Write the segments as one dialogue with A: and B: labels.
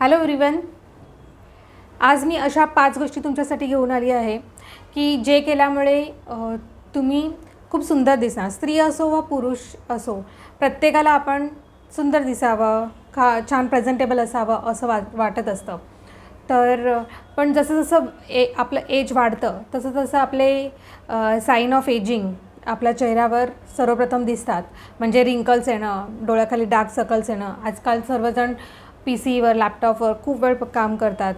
A: Hello everyone आज मी अशा पाच गोष्टी तुमच्यासाठी घेऊन आली आहे की जे केल्यामुळे तुम्ही खूप सुंदर दिसणार. स्त्री असो व पुरुष असो प्रत्येकाला आपण सुंदर दिसावं खा छान प्रेझेंटेबल असावं असं वा वाटत असतं. तर पण जसं जसं ए आपलं एज वाढतं तसं तसं आपले साईन ऑफ एजिंग आपल्या चेहऱ्यावर सर्वप्रथम दिसतात. म्हणजे रिंकल्स येणं डोळ्याखाली डार्क सर्कल्स येणं. आजकाल सर्वजण पी सीवर लॅपटॉपवर खूप वेळ काम करतात.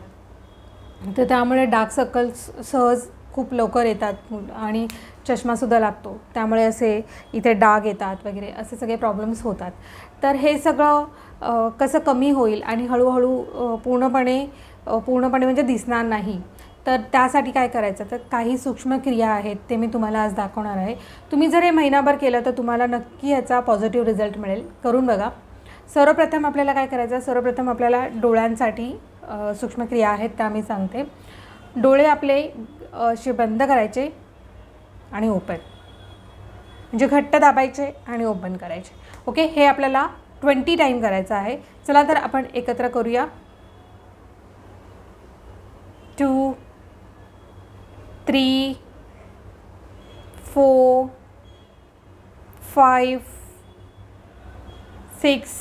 A: तर त्यामुळे डार्क सर्कल्स सहज खूप लवकर येतात. आणि चष्मासुद्धा लागतो. त्यामुळे असे इथे डाग येतात वगैरे असे सगळे प्रॉब्लेम्स होतात. तर हे सगळं कसं कमी होईल आणि हळूहळू पूर्णपणे पूर्णपणे म्हणजे दिसणार नाही तर त्यासाठी काय करायचं? तर काही सूक्ष्म क्रिया आहेत ते मी तुम्हाला आज दाखवणार आहे. तुम्ही जर हे महिनाभर केलं तर तुम्हाला नक्की याचा पॉझिटिव्ह रिझल्ट मिळेल. करून बघा. सर्वप्रथम आपल्याला काय करायचं आहे? सर्वप्रथम आपल्याला डोळ्यांसाठी सूक्ष्मक्रिया आहेत त्या मी सांगते. डोळे आपले असे बंद करायचे आणि ओपन म्हणजे घट्ट दाबायचे आणि ओपन करायचे. ओके हे आपल्याला ट्वेंटी टाईम करायचं आहे. चला तर आपण एकत्र करूया. Two three four five six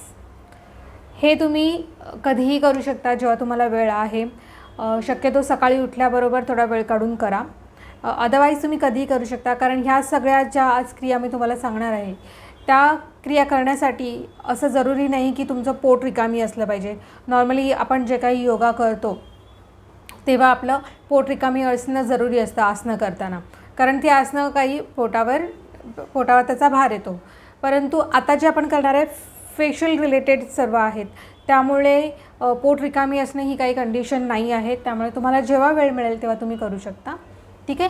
A: हे तुम्ही कधीही करू शकता जेव्हा तुम्हाला वेळ आहे. शक्यतो सकाळी उठल्याबरोबर थोडा वेळ काढून करा. अदरवाईज तुम्ही कधीही करू शकता. कारण ह्या सगळ्या ज्या आज क्रिया मी तुम्हाला सांगणार आहे त्या क्रिया करण्यासाठी असं जरुरी नाही की तुमचं पोट रिकामी असलं पाहिजे. नॉर्मली आपण जे काही योगा करतो तेव्हा आपलं पोट रिकामी असणं जरुरी असतं आसनं करताना. कारण ती आसनं काही पोटावर पोटावर त्याचा भार येतो. परंतु आता जे आपण करणार आहे फेशियल रिलेटेड सर्व आहेत. त्यामुळे पोट रिकामी असणे ही काही कंडिशन नाही आहे त्यामुळे तुम्हाला जेव्हा वेळ मिळेल तेव्हा तुम्ही करू शकता. ठीक आहे?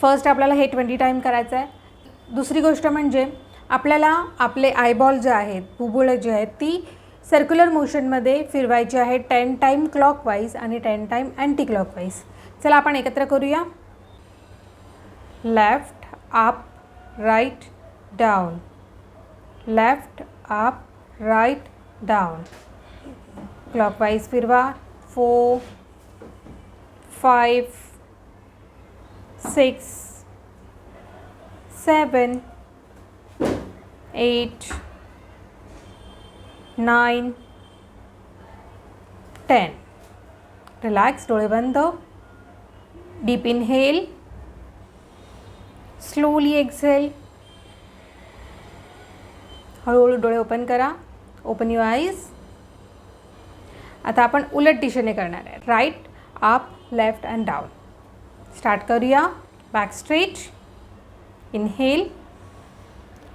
A: फर्स्ट आपल्याला हे ट्वेंटी टाईम करायचं आहे दुसरी गोष्ट म्हणजे आपल्याला आपले आयबॉल जे आहेत बुबुळे जे आहेत ती सर्क्युलर मोशनमध्ये फिरवायची आहे टेन टाईम क्लॉकवाईज आणि टेन टाईम अँटी क्लॉकवाईज चला आपण एकत्र करूया. Left up right down left up right down clockwise फिरवा four five six seven eight nine ten relax डोळे बंद डीप इनहेल स्लोली एक्झेल हळूहळू डोळे ओपन करा. ओपन यू आईज आता आपण उलट दिशेने करणार आहे. Right up left and down start करूया. Back straight inhale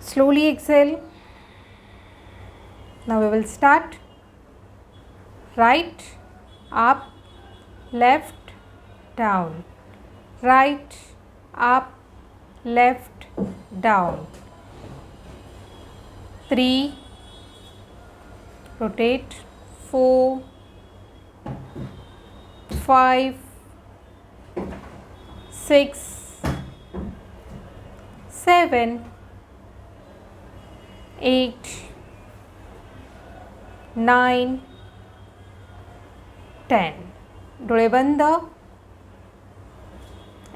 A: slowly exhale Now we will start right, up, left, down, right, up, left, down. Three, rotate, four, five, six, seven, eight, nine ten डोळे बंद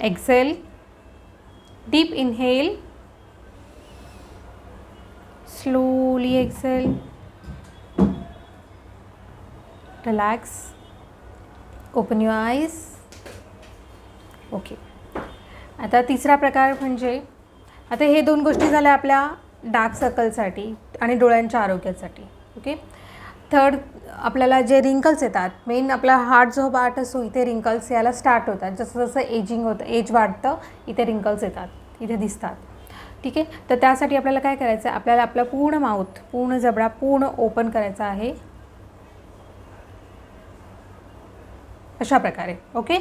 A: exhale deep inhale slowly exhale relax open your eyes okay आता तिसरा प्रकार म्हणजे आता हे दोन गोष्टी झाल्या आपल्या डार्क सर्कलसाठी आणि डोळ्यांच्या आरोग्यासाठी. ओके थर्ड आपल्याला जे रिंकल्स येतात मेन आपला हार्ट जो पार्ट असतो इथे रिंकल्स यायला स्टार्ट होतात. जसं जसं एजिंग होतं एज वाढतं इथे रिंकल्स येतात इथे दिसतात. ठीक आहे? तर त्यासाठी आपल्याला काय करायचं आहे? आपल्याला आपला पूर्ण माउथ पूर्ण जबडा पूर्ण ओपन करायचा आहे. अशा प्रकारे okay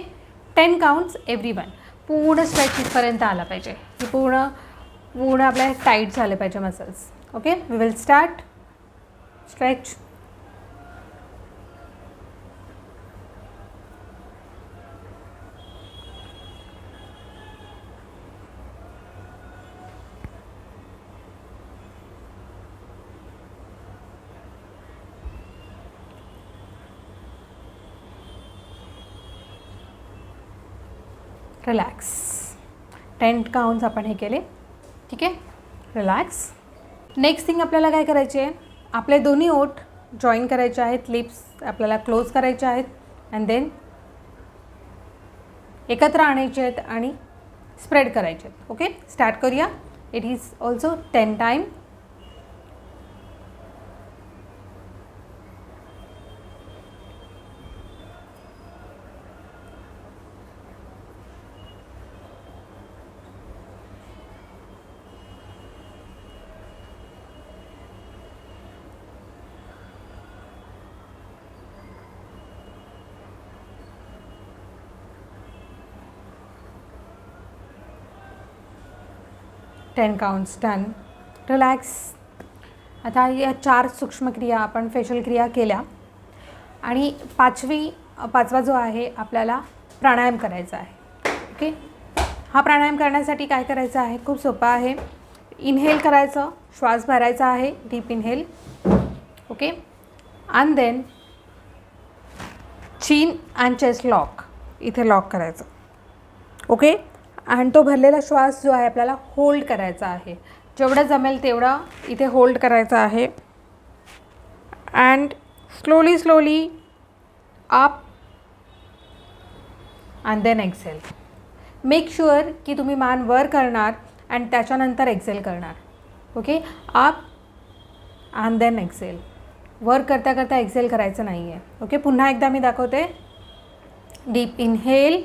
A: ten counts every one पूर्ण स्ट्रेच इथपर्यंत आला पाहिजे. हे पूर्ण पूर्ण आपल्या टाईट झाले पाहिजे muscles okay we will start stretch relax ten counts आपण हे केले. ठीक आहे? रिलॅक्स नेक्स्ट थिंग आपल्याला काय करायचे? आहे आपले दोन्ही ओठ जॉईन करायचे आहेत. लिप्स आपल्याला क्लोज करायचे आहेत. अँड देन एकत्र आणायचे आहेत आणि स्प्रेड करायचे आहेत. ओके स्टार्ट करूया. It is also ten time ten counts done relax आता या चार सूक्ष्म क्रिया आपण फेशियल क्रिया केल्या. आणि पाचवी पाचवा जो आहे आपल्याला प्राणायाम करायचा आहे. ओके हा प्राणायाम करण्यासाठी काय करायचं आहे? खूप सोपं आहे. इनहेल करायचं. श्वास भरायचा आहे. Deep inhale okay and then chin and chest lock इथे लॉक करायचं. ओके आणि तो भरलेला श्वास जो आहे आपल्याला होल्ड करायचा आहे. जेवढं जमेल तेवढा इथे होल्ड करायचा आहे. And slowly slowly up and then exhale make sure की तुम्ही मान वर करणार अँड त्याच्यानंतर एक्सेल करणार. Okay up and then exhale वर करता करता एक्सेल करायचं नाही आहे ओके पुन्हा एकदा मी दाखवते. Deep inhale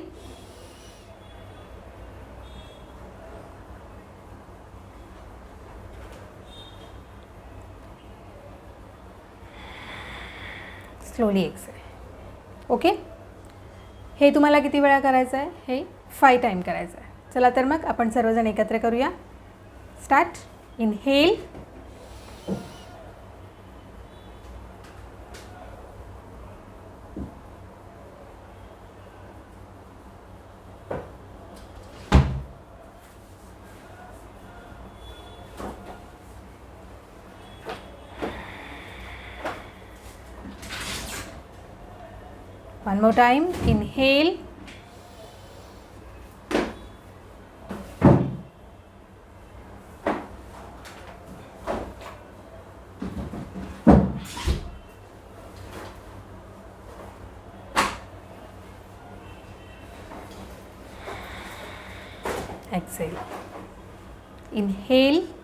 A: slowly exhale okay हे तुम्हाला किती वेळा करायचं आहे? हे फाय टाईम करायचं आहे. चला तर मग आपण सर्वजण एकत्र करूया. Start inhale One more time. Inhale. Exhale. Inhale.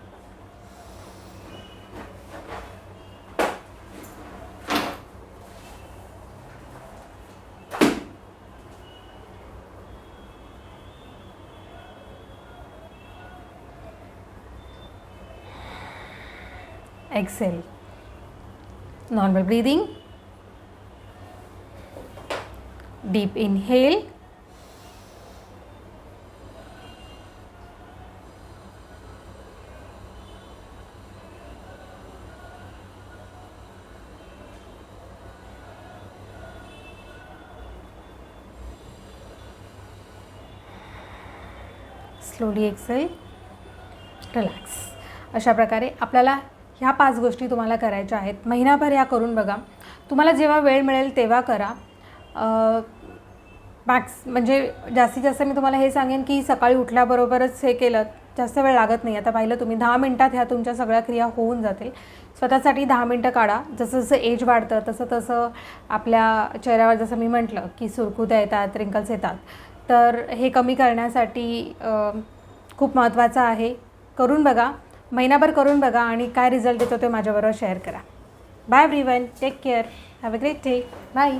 A: Exhale. Normal breathing. Deep inhale. Slowly exhale relax अशा प्रकारे आपल्याला ह्या पाच गोष्टी तुम्हाला करायच्या आहेत. महिनाभर ह्या करून बघा. तुम्हाला जेव्हा वेळ मिळेल तेव्हा करा. मॅक्स म्हणजे जास्तीत जास्त मी तुम्हाला हे सांगेन की सकाळी उठल्याबरोबरच हे केलं जास्त वेळ लागत नाही. आता पाहिलं तुम्ही दहा मिनटात ह्या तुमच्या सगळ्या क्रिया होऊन जातील. स्वतःसाठी दहा मिनटं काढा. जसं जसं एज वाढतं तसं तसं आपल्या चेहऱ्यावर जसं मी म्हटलं की सुरकुत्या येतात रिंकल्स येतात. तर हे कमी करण्यासाठी खूप महत्त्वाचं आहे. करून बघा. महिनाभर करून बघा आणि काय रिझल्ट येतो ते माझ्याबरोबर शेअर करा. Bye everyone take care have a great day bye